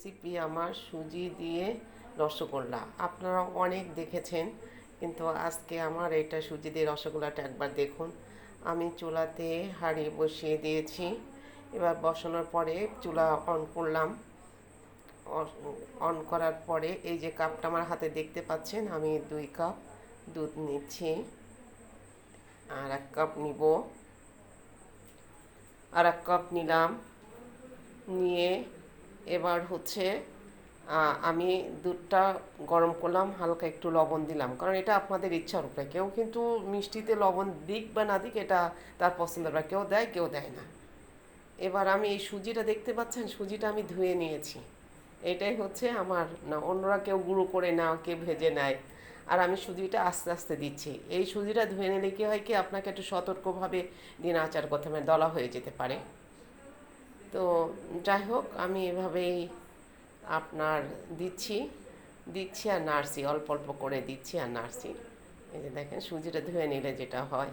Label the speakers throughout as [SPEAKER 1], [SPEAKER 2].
[SPEAKER 1] Recipe আমার সুজি দিয়ে রসগোল্লা। আপনারা অনেক দেখেছেন, কিন্তু আজকে আমার এটা সুজি দিয়ে রসগোল্লাটা একবার দেখুন। আমি চুলাতে হাঁড়ি বসিয়ে দিয়েছি। এবার বসানোর পরে চুলা অন করলাম। অন করার পরে এই যে কাপটা আমার হাতে দেখতে পাচ্ছেন, আমি দুই কাপ দুধ নিচ্ছি। আর এক কাপ নিব। আর এক কাপ নিলাম। নিয়ে এবার হচ্ছে আমি দুধটা গরম করলাম, হালকা একটু লবণ দিলাম। কারণ এটা আপনাদের ইচ্ছার উপরে কেউ কিন্তু মিষ্টিতে লবণ দিক বা না দিক, এটা তার পছন্দের ব্যাপার কেউ দেয় কেউ দেয় না। এবার আমি এই সুজিটা দেখতে পাচ্ছেন? সুজিটা আমি ধুয়ে নিয়েছি। এটাই হচ্ছে আমার, না, অন্যরা কেউ গুঁড়ো করে নাও, কেউ ভেজে নেয়। আর আমি সুজিটা আস্তে আস্তে দিচ্ছি। এই সুজিটা ধুয়ে নিলে কি হয় কি, আপনাকে একটু সতর্কভাবে দিন আচার করতে হবে দলা হয়ে যেতে পারে। তো যাই হোক, আমি এভাবেই আপনার দিচ্ছি দিচ্ছি আর নাড়ছি, অল্প অল্প করে দিচ্ছি আর নাড়ছি। এই যে দেখেন, সুজিটা ধুয়ে নিলে যেটা হয়।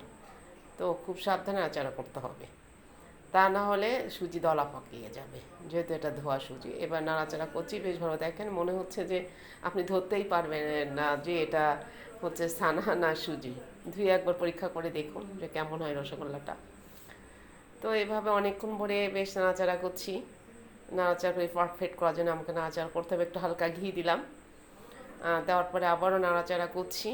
[SPEAKER 1] তো খুব সাবধানে আচার করতে হবে। তা না হলে সুজি দলা পাকিয়ে যাবে, যেহেতু এটা ধোয়া সুজি। এবার নাড়াচাড়া করছি, বেশ ভালো। দেখেন, মনে হচ্ছে যে আপনি ধরতেই পারবেন না যে এটা হচ্ছে সানা না সুজি। ধুয়ে একবার পরীক্ষা করে দেখুন যে কেমন হয় রসগোল্লাটা। তো এভাবে অনেকক্ষণ ধরে বেশ নাড়াচাড়া করছি। নাড়াচাড়া করে পারফেক্ট করার জন্য আমাকে নাড়াচাড়া করতে হবে। একটু হালকা ঘি দিলাম। দেওয়ার পরে আবারও নাড়াচাড়া করছি।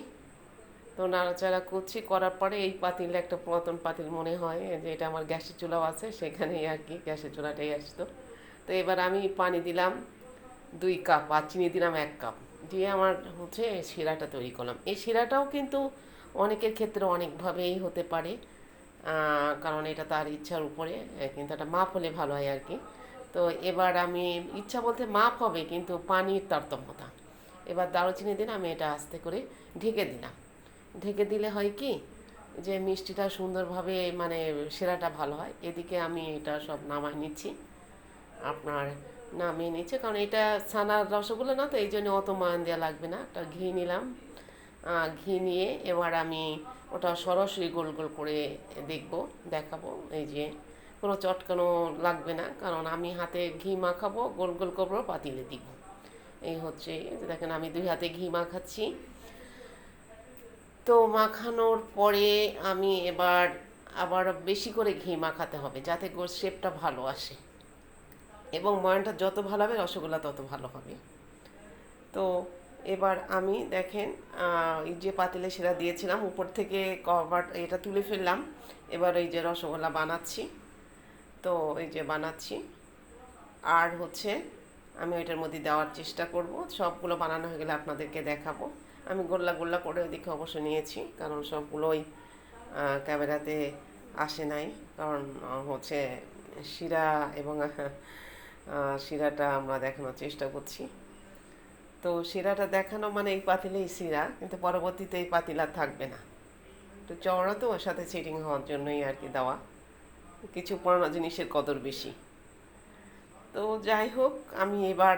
[SPEAKER 1] তো নাড়াচাড়া করছি, করার পরে এই পাতিলে একটা পুরাতন পাতিল মনে হয় যে এটা আমার গ্যাসের চুলাও আছে, সেখানেই আর কি গ্যাসের চুলাটাই আসতো। তো এবার আমি পানি দিলাম দুই কাপ আর চিনি দিলাম এক কাপ। দিয়ে আমার হচ্ছে শিরাটা তৈরি করলাম। এই শিরাটাও কিন্তু অনেকের ক্ষেত্রে অনেকভাবেই হতে পারে। কারণ এটা তার ইচ্ছার উপরে কিন্তু একটা মাপ হলে ভালো হয় আর কি। তো এবার আমি, ইচ্ছা বলতে মাপ হবে, কিন্তু পানির তারতম্যতা। এবার দারুচিনি দিন আমি এটা আস্তে করে ঢেকে দিলাম। ঢেকে দিলে হয় কি, যে মিষ্টিটা সুন্দরভাবে মানে সেরাটা ভালো হয়। এদিকে আমি এটা সব নামাই নিচ্ছি। আপনার নামিয়ে নিচ্ছে, কারণ এটা ছানার রসগোল্লা না তো, এই জন্য অত মান দেওয়া লাগবে না। একটা ঘি নিলাম। ঘি নিয়ে এবার আমি ওটা সরাসরি গোল গোল করে দেখব, দেখাবো। এই যে কোনো চটকানো লাগবে না, কারণ আমি হাতে ঘি মাখাবো, গোল গোল করব, পাতিলে দিব। এই হচ্ছে দেখেন আমি দুই হাতে ঘি মাখাচ্ছি। তো মাখানোর পরে আমি এবার আবার বেশি করে ঘি মাখাতে হবে, যাতে গোল শেপটা ভালো আসে। এবং ময়নটা যত ভালো হবে, রসগোল্লা তত ভালো হবে। তো এবার আমি দেখেন এই যে পাতিলে সেরা দিয়েছিলাম, উপর থেকে কভার এটা তুলে ফেললাম। এবার এই যে রসগোল্লা বানাচ্ছি। তো এই যে বানাচ্ছি। আর হচ্ছে আমি ওইটার মধ্যে দেওয়ার চেষ্টা করব। সবগুলো বানানো হয়ে গেলে আপনাদেরকে দেখাবো। আমি গোল্লা গোল্লা করে ওইদিকে অবশ্য নিয়েছি, কারণ সবগুলোই ক্যামেরাতে আসে নাই। কারণ হচ্ছে শিরা এবং শিরাটা আমরা দেখানোর চেষ্টা করছি। তো শিরাটা দেখানো মানে এই পাতিলেই শিরা কিন্তু পরবর্তীতে এই পাতিল আর থাকবে না। তো চওড়া তো ওর সাথে সেটিং হওয়ার জন্যই আর কি দেওয়া। কিছু পুরানো জিনিসের কদর বেশি। তো যাই হোক আমি এবার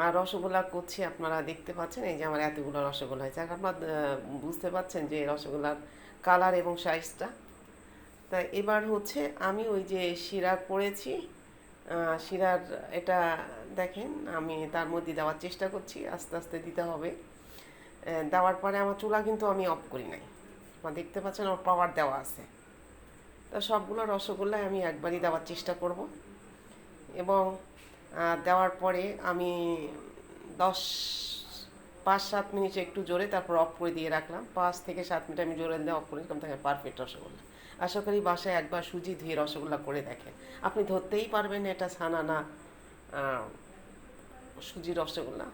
[SPEAKER 1] আহ, রসগোল্লা করছি আপনারা দেখতে পাচ্ছেন এই যে আমার এতগুলো রসগোল্লা হয়েছে। আর আপনারা বুঝতে পাচ্ছেন যে রসগোল্লার কালার এবং সাইজটা তা এবার হচ্ছে আমি ওই যে শিরা করেছি শিরার এটা দেখেন, আমি তার মধ্যে দেওয়ার চেষ্টা করছি, আস্তে আস্তে দিতে হবে। দেওয়ার পরে আমার চুলা কিন্তু আমি অফ করি নাই। আপনারা দেখতে পাচ্ছেন আমার পাওয়ার দেওয়া আছে। তা সবগুলো রসগোল্লায় আমি একবারই দেওয়ার চেষ্টা করব। এবং দেওয়ার পরে আমি দশ, পাঁচ, সাত মিনিট একটু জোরে তারপর অফ করে দিয়ে রাখলাম। পাঁচ থেকে সাত মিনিট আমি জোরে দিয়ে অফ করে দিলাম তাকে পারফেক্ট রসগোল্লা। আশা করি বাসায় একবার সুজি ধুয়ে রসগোল্লা করে দেখেন আপনি ধরতেই পারবেন এটা ছানা না সুজি রসগোল্লা।